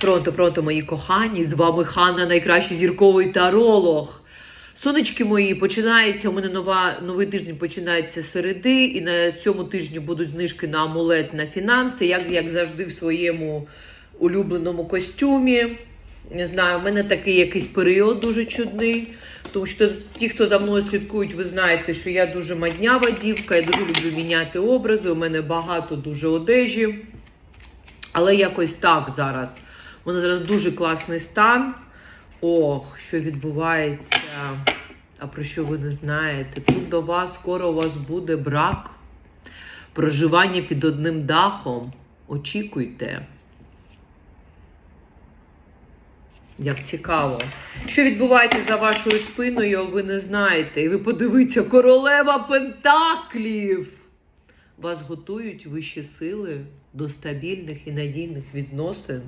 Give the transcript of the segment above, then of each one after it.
Пронто, пронто, мої кохані, з вами Ханна, найкращий зірковий таролог. Сонечки мої, починається у мене нова, новий тиждень починається середи, і на цьому тижні будуть знижки на амулет на фінанси, як, як завжди в своєму улюбленому костюмі. Не знаю, в мене такий якийсь період дуже чудний. Тому що ті, хто за мною слідкують, ви знаєте, що я дуже маднява дівка, я дуже люблю міняти образи. У мене багато дуже одежі. Але якось так зараз. Мене зараз дуже класний стан. Ох, що відбувається. А про що ви не знаєте? Тут до вас скоро у вас буде брак. Проживання під одним дахом. Очікуйте. Як цікаво. Що відбувається за вашою спиною, ви не знаєте. І ви подивіться, королева Пентаклів. Вас готують вищі сили до стабільних і надійних відносин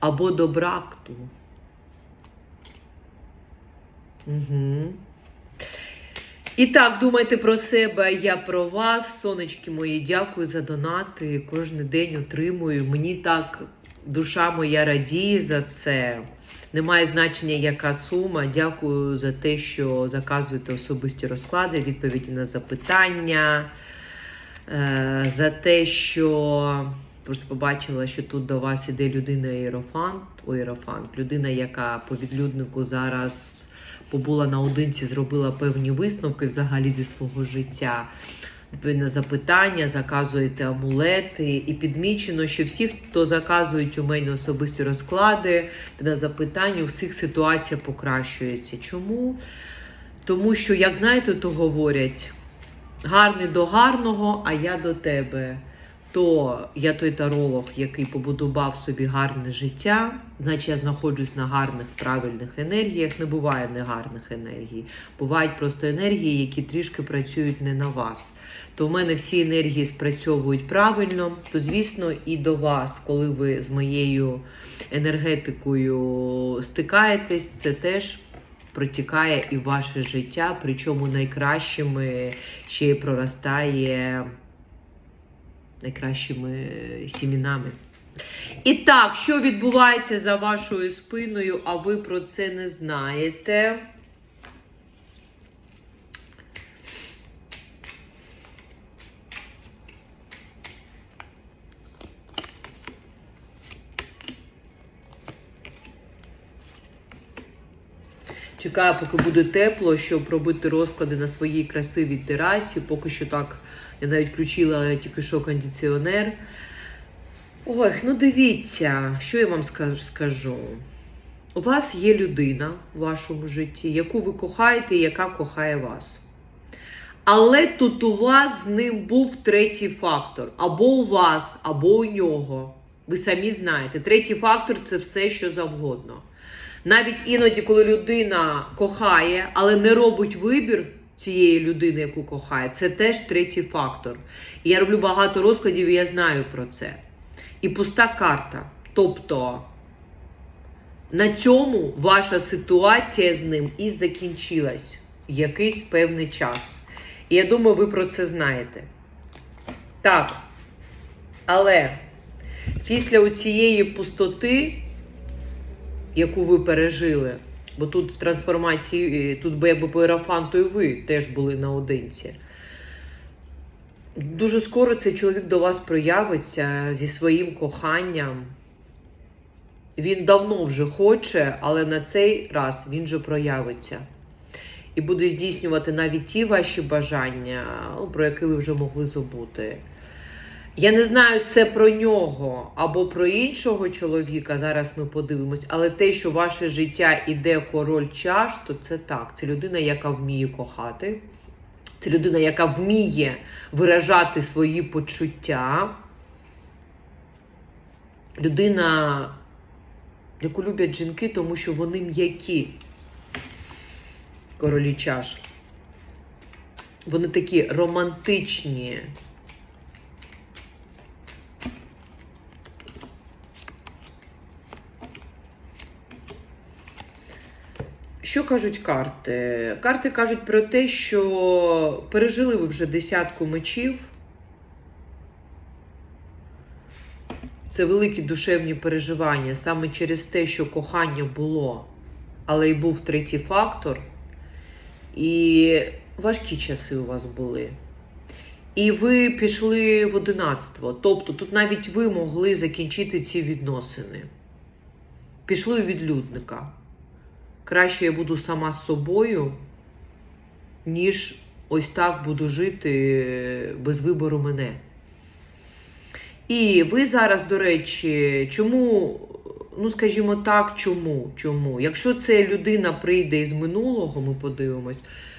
або до бракту. Угу. І так, думайте про себе, я про вас, сонечки мої, дякую за донати. Кожен день отримую. Мені так душа моя радіє за це. Немає значення, яка сума. Дякую за те, що заказуєте особисті розклади, відповіді на запитання, за те, що просто побачила, що тут до вас іде людина Єрофант, Єрофант, людина, яка по відлюднику зараз побула наодинці, зробила певні висновки взагалі зі свого життя. Ви на запитання, заказуєте амулети, і підмічено, що всі, хто заказують у мене особисті розклади, на запитання, у всіх ситуація покращується. Чому? Тому що, як знаєте, то говорять: гарний до гарного, а я до тебе. То я той таролог, який побудував собі гарне життя, значить я знаходжусь на гарних правильних енергіях. Не буває негарних енергій. Бувають просто енергії, які трішки працюють не на вас. То в мене всі енергії спрацьовують правильно. То, звісно, і до вас, коли ви з моєю енергетикою стикаєтесь, це теж. Протікає і ваше життя, причому найкращими ще й проростає найкращими сімінами. І так, що відбувається за вашою спиною, а ви про це не знаєте. Чекаю, поки буде тепло, щоб робити розклади на своїй красивій терасі. Поки що так, я навіть включила тільки що кондиціонер. Ой, ну дивіться, що я вам скажу. У вас є людина в вашому житті, яку ви кохаєте і яка кохає вас. Але тут у вас з ним був третій фактор. Або у вас, або у нього. Ви самі знаєте. Третій фактор це все, що завгодно. Навіть іноді, коли людина кохає, але не робить вибір цієї людини, яку кохає, це теж третій фактор. І я роблю багато розкладів, і я знаю про це. І пуста карта. Тобто на цьому ваша ситуація з ним і закінчилась якийсь певний час. І я думаю, ви про це знаєте. Так. Але після цієї пустоти яку ви пережили. Бо тут в трансформації, е, тут би якби по Ерафанту і ви теж були наодинці. Дуже скоро цей чоловік до вас проявиться зі своїм коханням. Він давно вже хоче, але на цей раз він же проявиться. І буде здійснювати навіть ті ваші бажання, ну, про які ви вже могли забути. Я не знаю, це про нього або про іншого чоловіка. Зараз ми подивимось, але те, що ваше життя іде король чаш, то це так. Це людина, яка вміє кохати. Це людина, яка вміє виражати свої почуття. Людина, яку люблять жінки, тому що вони м'які. Королі чаш. Вони такі романтичні. Що кажуть карти? Карти кажуть про те, що пережили ви вже десятку мечів. Це великі душевні переживання саме через те, що кохання було, але й був третій фактор, і важкі часи у вас були. І ви пішли в одинацтво. Тобто тут навіть ви могли закінчити ці відносини. Пішли у відлюдника. Краще я буду сама з собою, ніж ось так буду жити без вибору мене. І ви зараз, до речі, чому, ну скажімо так, чому? Чому? Якщо це людина прийде із минулого, ми подивимось,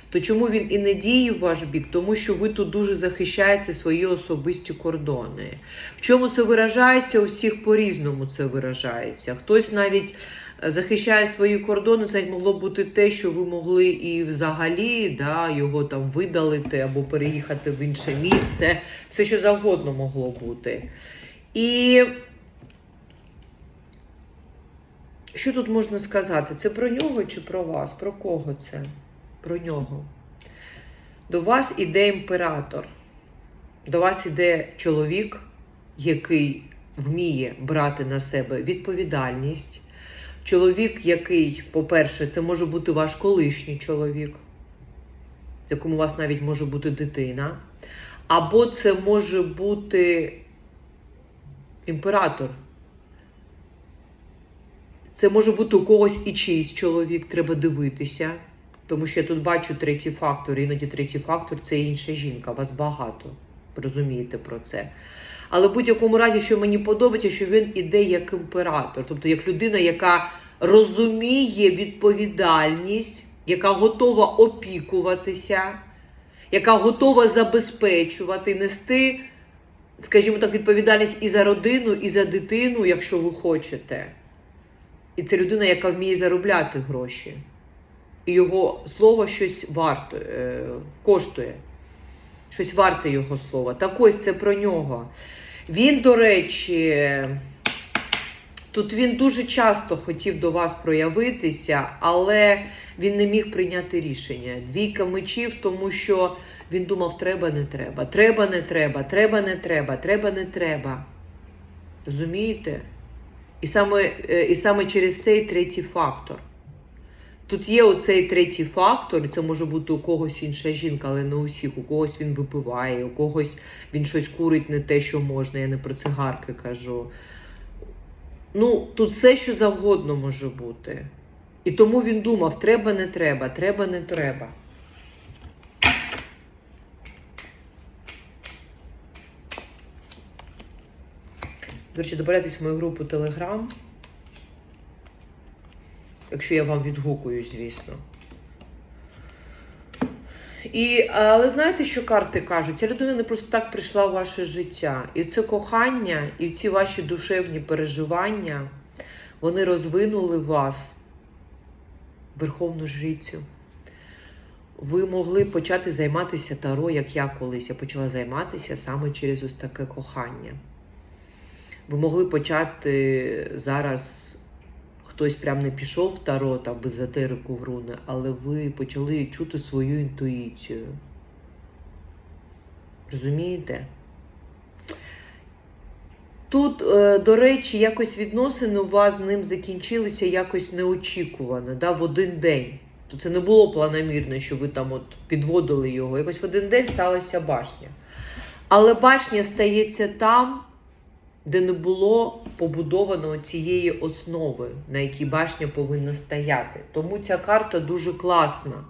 то чому він і не діє в ваш бік? Тому що ви тут дуже захищаєте свої особисті кордони. В чому це виражається? У всіх по-різному це виражається. Хтось навіть е, захищає свої кордони, це могло бути те, що ви могли і взагалі да, його там видалити або переїхати в інше місце. Все, що завгодно могло бути. І що тут можна сказати? Це про нього чи про вас? Про кого це? Про нього. До вас іде імператор. До вас іде чоловік, який вміє брати на себе відповідальність. Чоловік, який, по-перше, це може бути ваш колишній чоловік, з яким у вас навіть може бути дитина. Або це може бути імператор. Це може бути у когось і чийсь чоловік, треба дивитися. Тому що я тут бачу третій фактор, іноді третій фактор це інша жінка, вас багато. Розумієте про це. Але в будь-якому разі, що мені подобається, що він іде як імператор, тобто як людина, яка розуміє відповідальність, яка готова опікуватися, яка готова забезпечувати, нести, скажімо так, відповідальність і за родину, і за дитину, якщо ви хочете. І це людина, яка вміє заробляти гроші. І його слово щось варто, е, коштує. Щось варте його слова. Так ось це про нього. Він, до речі, тут він дуже часто хотів до вас проявитися, але він не міг прийняти рішення. Двійка мечів, тому що він думав, треба, не треба, треба, не треба, треба, не треба, треба, не треба. Розумієте? І саме, е, і саме через цей третій фактор. Тут є оцей третій фактор, це може бути у когось інша жінка, але не у всіх. У когось він випиває, у когось він щось курить не те, що можна, я не про цигарки кажу. Ну, тут все, що завгодно може бути. І тому він думав: треба, не треба, треба, не треба. До речі, добирайтесь в мою групу Telegram. Якщо я вам відгукую, звісно. І, але знаєте, що карти кажуть? Ця людина не просто так прийшла в ваше життя. І це кохання, і ці ваші душевні переживання, вони розвинули вас, Верховну Жрицю. Ви могли почати займатися таро, як я колись. Я почала займатися саме через ось таке кохання. Ви могли почати зараз. Хтось прям не пішов в таро там без езотерику в руни, але ви почали чути свою інтуїцію. Розумієте? Тут, е, до речі, якось відносини у вас з ним закінчилися якось неочікувано, да, в один день. То це не було планомірно, що ви там от підводили його. Якось в один день сталася башня. Але башня стається там, де не було побудовано цієї основи, на якій башня повинна стояти. Тому ця карта дуже класна.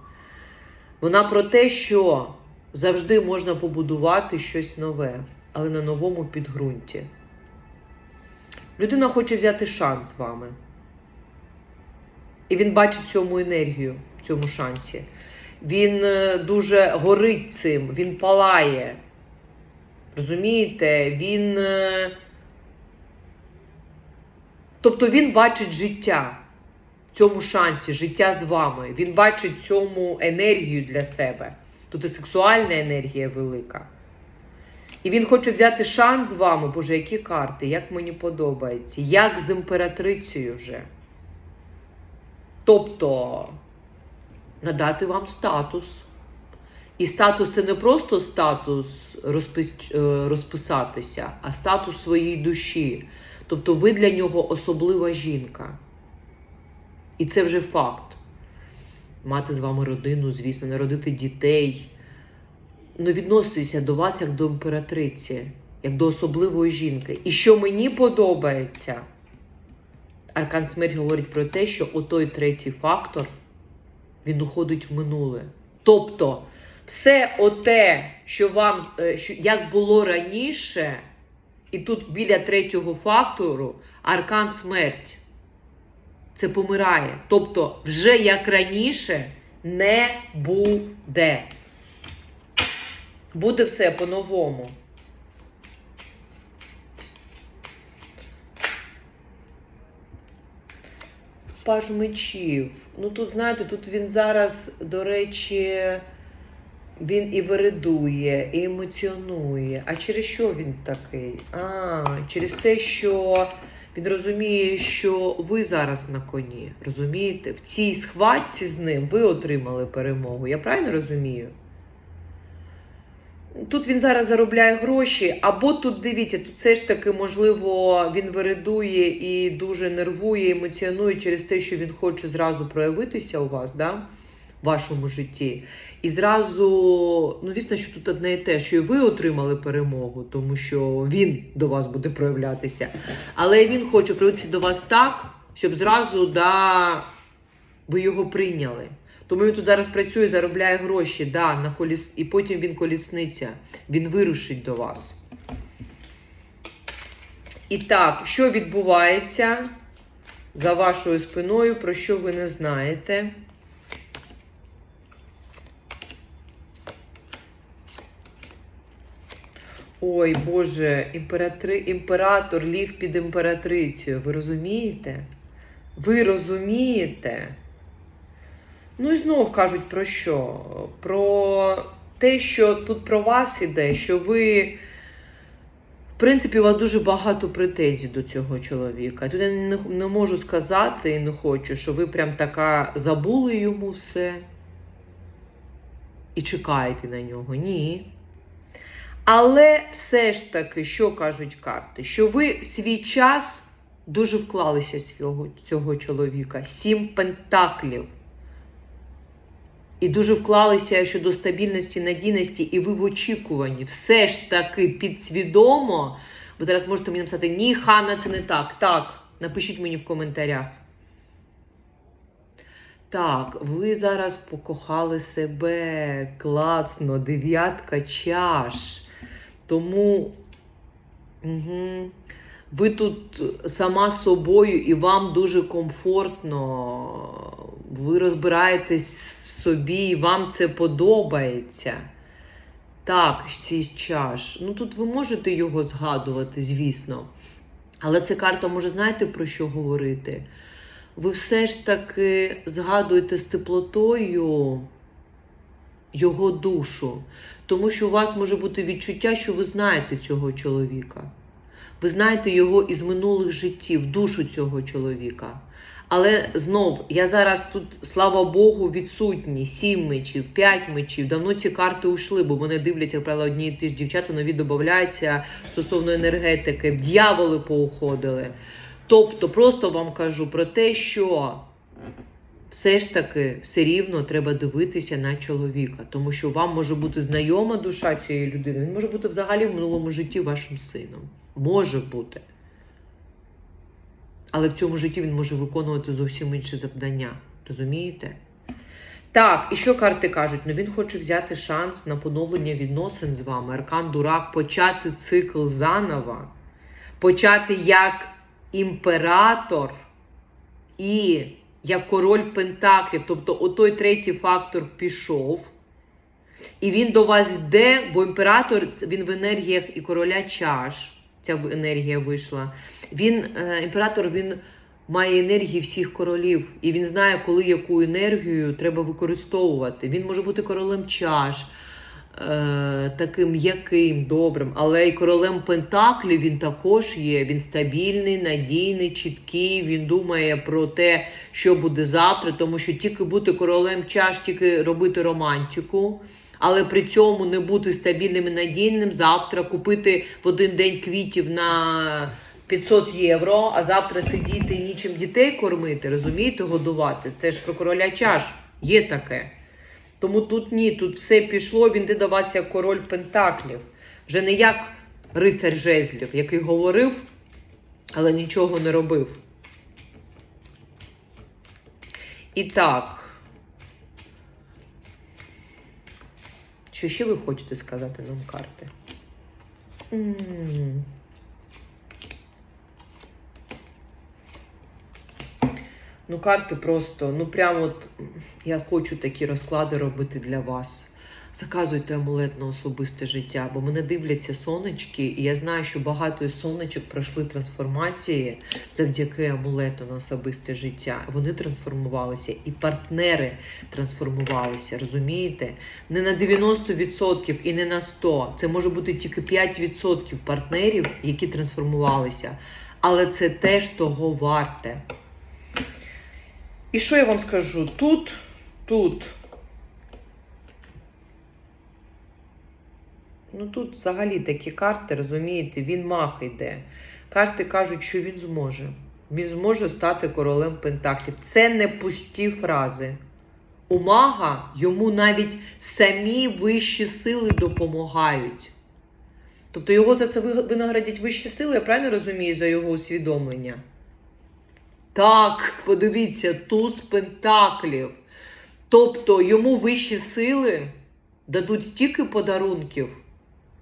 Вона про те, що завжди можна побудувати щось нове, але на новому підґрунті. Людина хоче взяти шанс з вами. І він бачить цьому енергію, цьому шансі. Він е, дуже горить цим, він палає. Розумієте, він. Тобто він бачить життя в цьому шансі, життя з вами. Він бачить цьому енергію для себе. Тут і сексуальна енергія велика. І він хоче взяти шанс з вами, боже, які карти, як мені подобається, як з імператрицею вже. Тобто надати вам статус. І статус це не просто статус розпис... е, розписатися, а статус своєї душі. Тобто ви для нього особлива жінка. І це вже факт. Мати з вами родину, звісно, народити дітей. Ну, відноситися до вас як до імператриці, як до особливої жінки. І що мені подобається, Аркан Смерть говорить про те, що отой третій фактор він уходить в минуле. Тобто, все оте, що вам е, що, як було раніше, і тут біля третього фактору аркан смерть. Це помирає. Тобто, вже як раніше не буде. Буде все по-новому. Паж мечів. Ну тут, знаєте, тут він зараз, до речі, він і виридує, і емоціонує. А через що він такий? А, через те, що він розуміє, що ви зараз на коні. Розумієте? В цій схватці з ним ви отримали перемогу. Я правильно розумію? Тут він зараз заробляє гроші, або тут дивіться, тут все ж таки, можливо, він виридує і дуже нервує, емоціонує через те, що він хоче зразу проявитися у вас, да? в вашому житті. І зразу, ну, звісно, що тут одне і те, що і ви отримали перемогу, тому що він до вас буде проявлятися. Але він хоче проявитися до вас так, щоб зразу да, ви його прийняли. Тому він тут зараз працює, заробляє гроші, да, на коліс... і потім він колісниця, він вирушить до вас. І так, що відбувається за вашою спиною, про що ви не знаєте? Ой, Боже, імператри... імператор ліг під імператрицею. Ви розумієте? Ви розумієте? Ну і знов кажуть про що? Про те, що тут про вас іде, що ви, в принципі, у вас дуже багато претензій до цього чоловіка. Тут я не можу сказати і не хочу, що ви прям така забули йому все і чекаєте на нього. Ні. Але все ж таки, що кажуть карти? Що ви свій час дуже вклалися в цього, чоловіка. Сім пентаклів. І дуже вклалися щодо стабільності, надійності, і ви в очікуванні. Все ж таки підсвідомо. Ви зараз можете мені написати, ні, Ханна, це не так. Так, напишіть мені в коментарях. Так, ви зараз покохали себе. Класно, дев'ятка чаш. Тому угу, ви тут сама собою і вам дуже комфортно. Ви розбираєтесь в собі, і вам це подобається. Так, цей чаш. Ну тут ви можете його згадувати, звісно. Але ця карта може, знаєте, про що говорити? Ви все ж таки згадуєте з теплотою його душу. Тому що у вас може бути відчуття, що ви знаєте цього чоловіка. Ви знаєте його із минулих життів, душу цього чоловіка. Але знов, я зараз тут, слава Богу, відсутні. Сім мечів, п'ять мечів. Давно ці карти ушли, бо вони дивляться, як правило, одні ті ж дівчата нові додаються стосовно енергетики. Д'яволи поуходили. Тобто, просто вам кажу про те, що все ж таки все рівно треба дивитися на чоловіка, тому що вам може бути знайома душа цієї людини. Він може бути взагалі в минулому житті вашим сином. Може бути. Але в цьому житті він може виконувати зовсім інші завдання. Розумієте? Так, і що карти кажуть? Ну він хоче взяти шанс на поновлення відносин з вами. Аркан Дурак, почати цикл заново, почати як імператор і як король Пентаклів. Тобто, отой третій фактор пішов. І він до вас йде, бо імператор він в енергіях і короля чаш. Ця енергія вийшла. Він, е, імператор, він має енергії всіх королів, і він знає, коли яку енергію треба використовувати. Він може бути королем чаш, е, таким м'яким, добрим, але і королем Пентаклів він також є. Він стабільний, надійний, чіткий. Він думає про те, що буде завтра, тому що тільки бути королем чаш, тільки робити романтику. Але при цьому не бути стабільним і надійним завтра, купити в один день квітів на 500 євро, а завтра сидіти і нічим дітей кормити, розумієте, годувати. Це ж про короля чаш. Є таке. Тому тут ні, тут все пішло, він йде до вас як король Пентаклів. Вже не як рицар жезлів, який говорив, але нічого не робив. І так. Що ще ви хочете сказати нам карти? Ну, карти просто, ну прямо от я хочу такі розклади робити для вас. Заказуйте амулет на особисте життя, бо мене дивляться сонечки, і я знаю, що багато із сонечок пройшли трансформації завдяки амулету на особисте життя. Вони трансформувалися, і партнери трансформувалися, розумієте? Не на 90% і не на 100%. Це може бути тільки 5% партнерів, які трансформувалися. Але це теж того варте. І що я вам скажу? Тут, тут. Ну тут взагалі такі карти, розумієте, він мах йде. Карти кажуть, що він зможе. Він зможе стати королем Пентаклів. Це не пусті фрази. У мага йому навіть самі вищі сили допомагають. Тобто його за це винаградять вищі сили, я правильно розумію, за його усвідомлення? Так, подивіться, туз пентаклів. Тобто йому вищі сили дадуть стільки подарунків,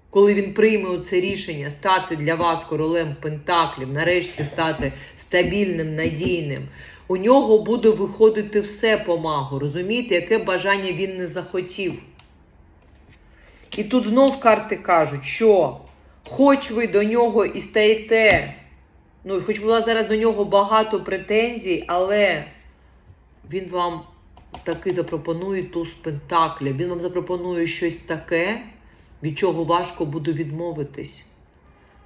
коли він прийме оце рішення стати для вас королем пентаклів, нарешті стати стабільним, надійним. У нього буде виходити все по магу. Розумієте, яке бажання він не захотів. І тут знов карти кажуть, що хоч ви до нього і стаєте Ну, хоч вас зараз до нього багато претензій, але він вам таки запропонує туз пентакля. Він вам запропонує щось таке, від чого важко буде відмовитись.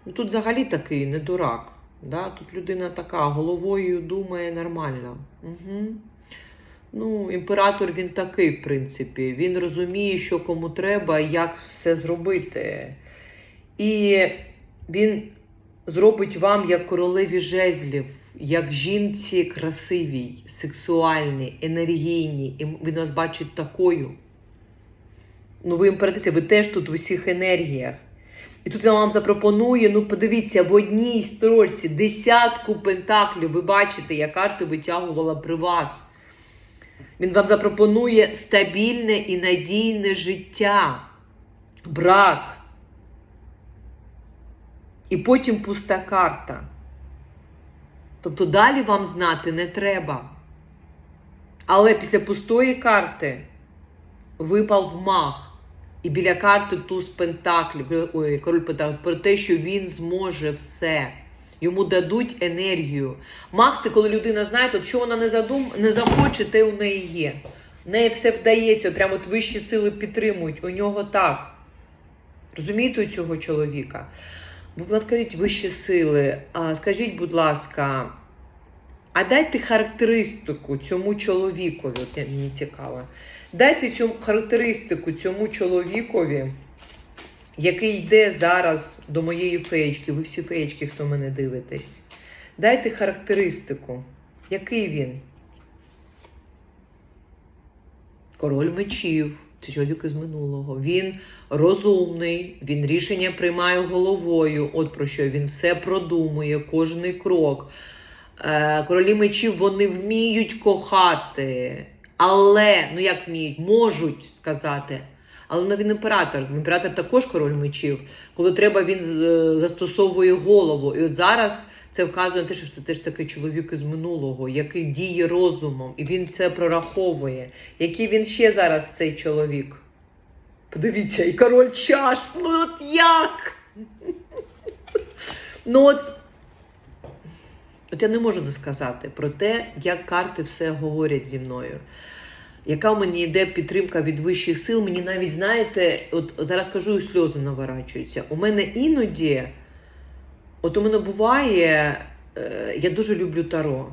Ну, тут взагалі такий не дурак. Да? Тут людина така головою думає нормально. Угу. Ну, імператор він такий, в принципі. Він розуміє, що кому треба, як все зробити. І він зробить вам як королеві жезлів, як жінці красивій, сексуальній, енергійній. І він вас бачить такою. Ну, ви імператриця, ви теж тут в усіх енергіях. І тут він вам запропонує, ну подивіться, в одній строчці десятку пентаклів. Ви бачите, я карти витягувала при вас. Він вам запропонує стабільне і надійне життя, брак. І потім пуста карта. Тобто далі вам знати не треба. Але після пустої карти випав маг. І біля карти туз пентаклів, ой, король пентаклів, про те, що він зможе все. Йому дадуть енергію. Маг це коли людина знає, от що вона не задум, не захоче, те у неї є. В неї все вдається, прямо от вищі сили підтримують. У нього так. Розумієте у цього чоловіка? Будь ласка, вищі сили. А скажіть, будь ласка, а дайте характеристику цьому чоловікові. От мені цікаво. Дайте цьому характеристику цьому чоловікові, який йде зараз до моєї феєчки. Ви всі феєчки, хто мене дивитесь. Дайте характеристику. Який він? Король мечів. Чоловік із минулого. Він розумний, він рішення приймає головою. От про що він все продумує, кожний крок. Е, королі мечів вони вміють кохати, але, ну як вміють, можуть сказати. Але він імператор. Імператор також король мечів. Коли треба, він е, застосовує голову. І от зараз це вказує на те, що це теж такий чоловік із минулого, який діє розумом, і він все прораховує. Який він ще зараз цей чоловік? Подивіться, і король чаш. Ну от як? Ну от, от я не можу не сказати про те, як карти все говорять зі мною. Яка в мені йде підтримка від вищих сил, мені навіть, знаєте, от зараз кажу, і сльози наворачуються. У мене іноді, от у мене буває, е, я дуже люблю таро.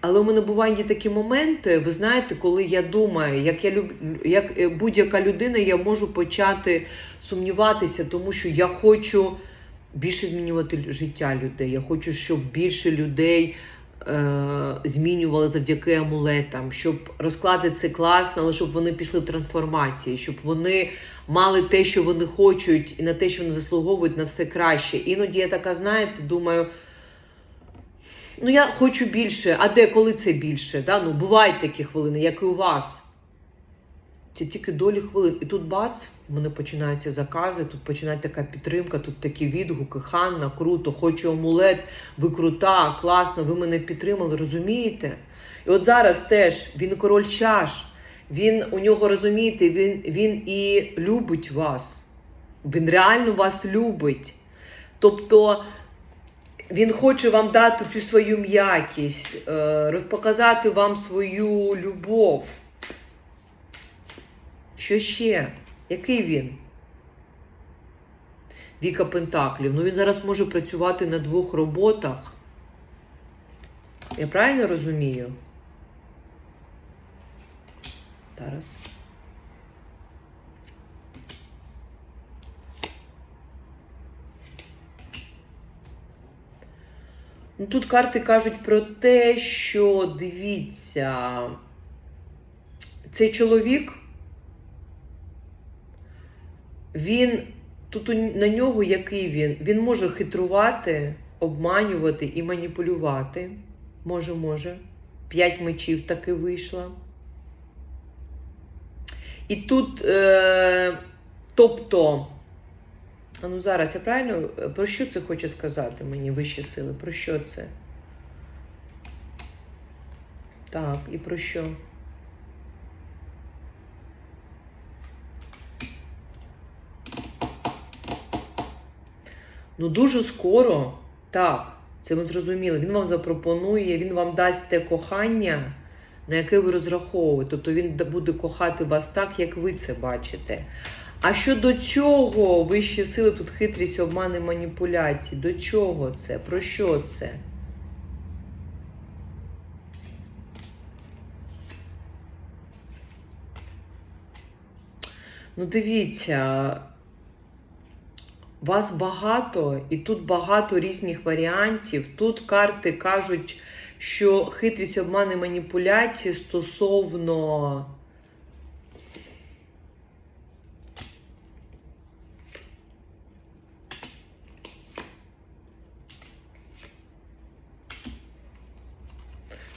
Але у мене бувають такі моменти, ви знаєте, коли я думаю, як я люб... як е, будь-яка людина, я можу почати сумніватися, тому що я хочу більше змінювати життя людей. Я хочу, щоб більше людей змінювали завдяки амулетам, щоб розклади це класно, але щоб вони пішли в трансформації, щоб вони мали те, що вони хочуть, і на те, що вони заслуговують на все краще. Іноді я така, знаєте, думаю. Ну, я хочу більше, а де коли це більше? Да? Ну, бувають такі хвилини, як і у вас. Це тільки долі хвилин. І тут бац, у мене починаються закази, тут починається така підтримка, тут такі відгуки. Ханна, круто, хочу амулет, ви крута, класно, ви мене підтримали, розумієте? І от зараз теж він король чаш. Він у нього розумієте, він, він і любить вас. Він реально вас любить. Тобто він хоче вам дати цю свою м'якість, е, показати вам свою любов. Що ще? Який він? Віка Пентаклів. Ну він зараз може працювати на двох роботах. Я правильно розумію? Зараз. Ну, тут карти кажуть про те, що дивіться, цей чоловік, він тут на нього який він? Він може хитрувати, обманювати і маніпулювати. Може, може. П'ять мечів таки вийшло. І тут, е, тобто, а ну зараз я правильно е, про що це хоче сказати мені вищі сили? Про що це? Так, і про що? Ну, дуже скоро, так, це ми зрозуміли. Він вам запропонує, він вам дасть те кохання, на яке ви розраховуєте. Тобто він буде кохати вас так, як ви це бачите. А щодо цього, вищі сили, тут хитрість, обмани, маніпуляції. До чого це? Про що це? Ну, дивіться, вас багато, і тут багато різних варіантів. Тут карти кажуть, що хитрість, обмани, маніпуляції стосовно.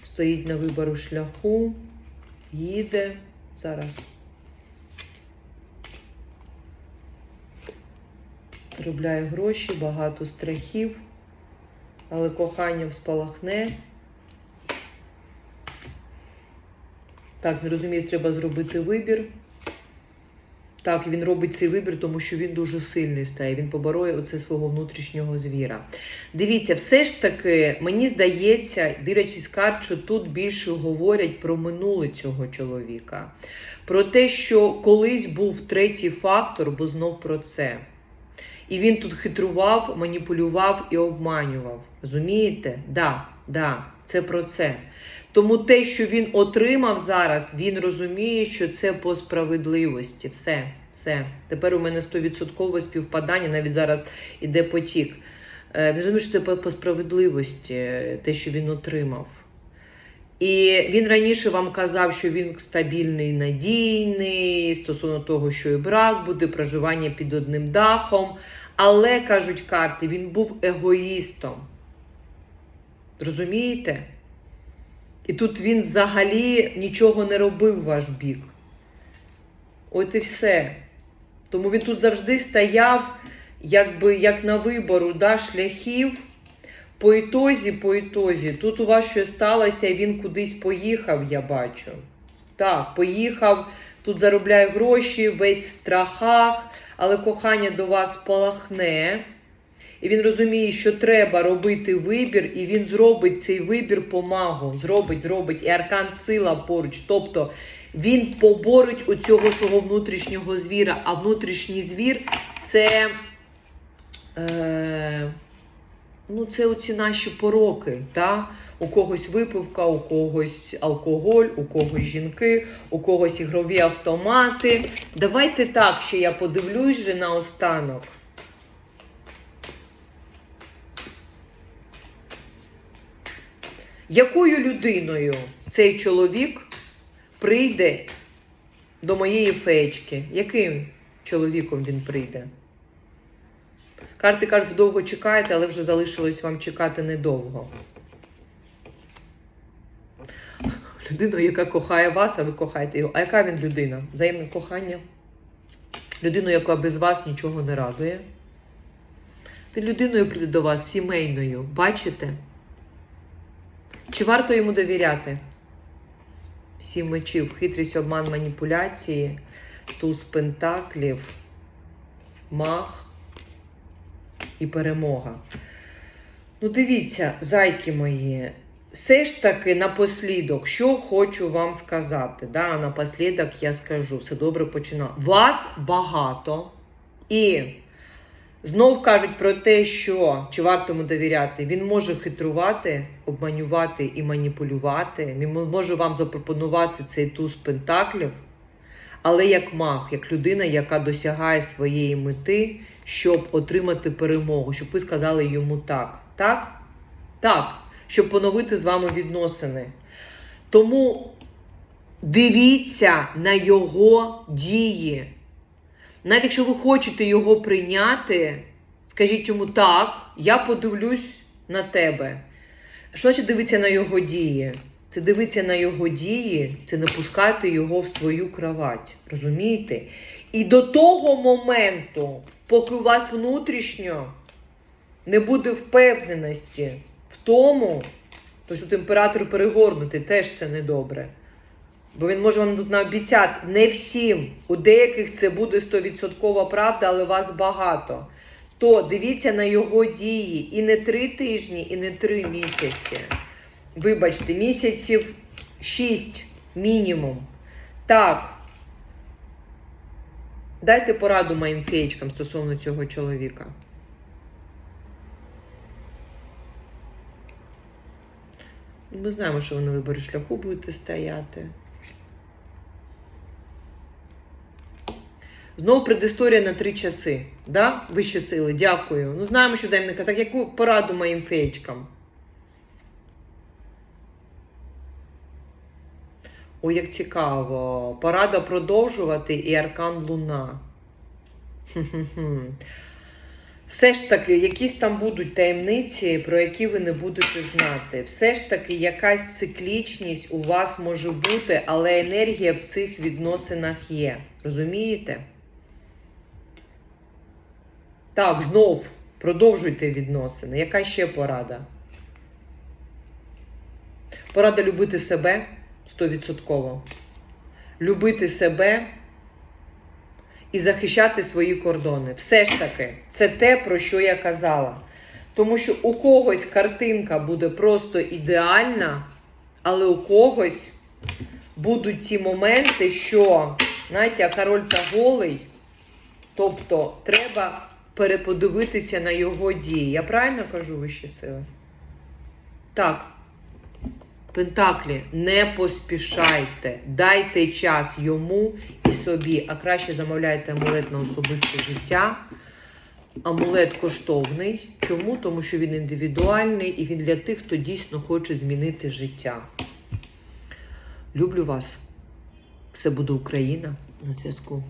Стоїть на вибору шляху, їде зараз. Заробляє гроші, багато страхів, але коханням спалахне. Так, не розумію, треба зробити вибір. Так, він робить цей вибір, тому що він дуже сильний стає. Він побороє оце свого внутрішнього звіра. Дивіться, все ж таки, мені здається, дивлячись карт, що тут більше говорять про минуле цього чоловіка. Про те, що колись був третій фактор, бо знов про це. І він тут хитрував, маніпулював і обманював. Розумієте? Да, да, це про це. Тому те, що він отримав зараз, він розуміє, що це по справедливості. Все, все. Тепер у мене 100% співпадання, навіть зараз іде потік. Е, Він розуміє, що це по, по справедливості, е, те, що він отримав. І він раніше вам казав, що він стабільний, надійний, стосовно того, що і брак буде, проживання під одним дахом. Але, кажуть карти, він був егоїстом. Розумієте? І тут він взагалі нічого не робив в ваш бік. От і все. Тому він тут завжди стояв, якби як на вибору да, шляхів. По ітозі, по ітозі, тут у вас щось сталося, і він кудись поїхав, я бачу. Так, поїхав, тут заробляє гроші, весь в страхах, але кохання до вас палахне. І він розуміє, що треба робити вибір, і він зробить цей вибір помагу. Зробить, зробить. І аркан сила поруч. Тобто він поборить у цього свого внутрішнього звіра. А внутрішній звір це. Е, ну це оці наші пороки. Та? У когось випивка, у когось алкоголь, у когось жінки, у когось ігрові автомати. Давайте так, що я подивлюсь же на останок. Якою людиною цей чоловік прийде до моєї феєчки? Яким чоловіком він прийде? Карти кажуть, довго чекаєте, але вже залишилось вам чекати недовго. Людину, яка кохає вас, а ви кохаєте його. А яка він людина? Взаємне кохання? Людину, яка без вас нічого не радує. Він людиною прийде до вас сімейною. Бачите? Чи варто йому довіряти? Сім мечів, хитрість, обман, маніпуляції, туз пентаклів, мах і перемога. Ну, дивіться, зайки мої, все ж таки напослідок, що хочу вам сказати. Да? Напослідок я скажу, все добре починаю. Вас багато і знов кажуть про те, що чи варто йому довіряти, він може хитрувати, обманювати і маніпулювати. Він може вам запропонувати цей туз пентаклів. Але як маг, як людина, яка досягає своєї мети, щоб отримати перемогу, щоб ви сказали йому так. Так? Так, щоб поновити з вами відносини. Тому дивіться на його дії. Навіть якщо ви хочете його прийняти, скажіть йому так, я подивлюсь на тебе. Що значить дивитися на його дії? Це дивитися на його дії, це не пускати його в свою кровать. Розумієте? І до того моменту, поки у вас внутрішньо не буде впевненості в тому, то що імператор перегорнути теж це недобре. Бо він може вам тут наобіцяти не всім. У деяких це буде 100% правда, але вас багато. То дивіться на його дії і не три тижні, і не три місяці. Вибачте, місяців 6 мінімум. Так. Дайте пораду моїм феєчкам стосовно цього чоловіка. Ми знаємо, що ви на виборі шляху будете стояти. Знову предісторія на три часи. Да? Вищі сили, дякую. Ну, знаємо, що заємника. Так яку пораду моїм феєчкам? Ой, як цікаво. Порада продовжувати і аркан Луна. Все ж таки, якісь там будуть таємниці, про які ви не будете знати. Все ж таки, якась циклічність у вас може бути, але енергія в цих відносинах є. Розумієте? Так, знов продовжуйте відносини. Яка ще порада? Порада любити себе 100%. Любити себе і захищати свої кордони. Все ж таки, це те, про що я казала. Тому що у когось картинка буде просто ідеальна, але у когось будуть ті моменти, що, знаєте, а король та голий, тобто треба переподивитися на його дії. Я правильно кажу вищі сили? Так. Пентаклі, не поспішайте, дайте час йому і собі, а краще замовляйте амулет на особисте життя. Амулет коштовний. Чому? Тому що він індивідуальний і він для тих, хто дійсно хоче змінити життя. Люблю вас. Все буде Україна на зв'язку.